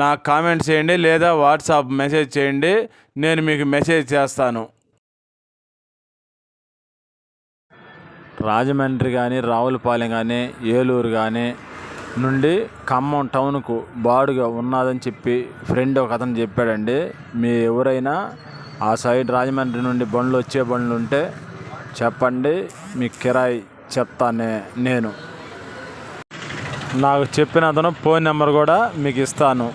నాకు కామెంట్ చేయండి లేదా వాట్సాప్ మెసేజ్ చేయండి. నేను మీకు మెసేజ్ చేస్తాను. రాజమండ్రి కానీ రావులపాలెం కానీ ఏలూరు కానీ నుండి ఖమ్మం టౌన్కు బాడుగా ఉన్నదని చెప్పి ఫ్రెండ్ ఒక అతను చెప్పాడండి. మీ ఎవరైనా ఆ సైడ్ రాజమండ్రి నుండి బండ్లు వచ్చే బండ్లు ఉంటే చెప్పండి. మీ కిరాయి చెప్తానే నేను. నాకు చెప్పిన అతను ఫోన్ నెంబర్ కూడా మీకు ఇస్తాను.